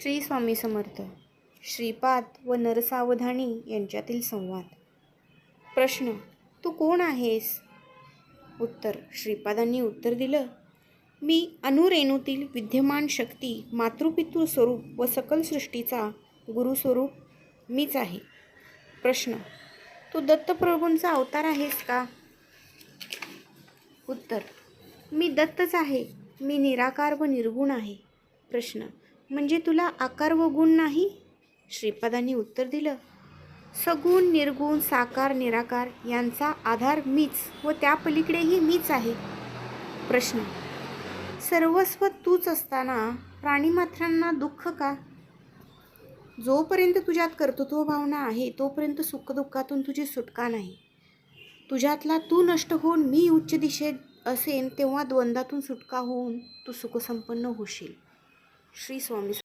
श्री स्वामी समर्थ श्रीपाद व नरसावधानी यांच्यातील संवाद. प्रश्न तू कोण आहेस? उत्तर श्रीपादांनी उत्तर दिलं मी अनुरेणूतील विद्यमान शक्ती मातृपितृ स्वरूप व सकल सृष्टीचा गुरुस्वरूप मीच आहे. प्रश्न तू दत्तप्रभूंचा अवतार आहेस का? उत्तर मी दत्तच आहे मी निराकार व निर्गुण आहे. प्रश्न म्हणजे तुला आकार व गुण नाही? श्रीपादांनी उत्तर दिलं सगुण निर्गुण साकार निराकार यांचा आधार मीच व त्या पलीकडेही मीच आहे. प्रश्न सर्वस्व तूच असताना प्राणीमात्रांना दुःख का? जोपर्यंत तुझ्यात कर्तृत्व भावना आहे तोपर्यंत सुखदुःखातून तुझी सुटका नाही. तुझ्यातला तू नष्ट होऊन मी उच्च दिशेत असेन तेव्हा द्वंद्वातून सुटका होऊन तू सुखसंपन्न होशील. श्री स्वामी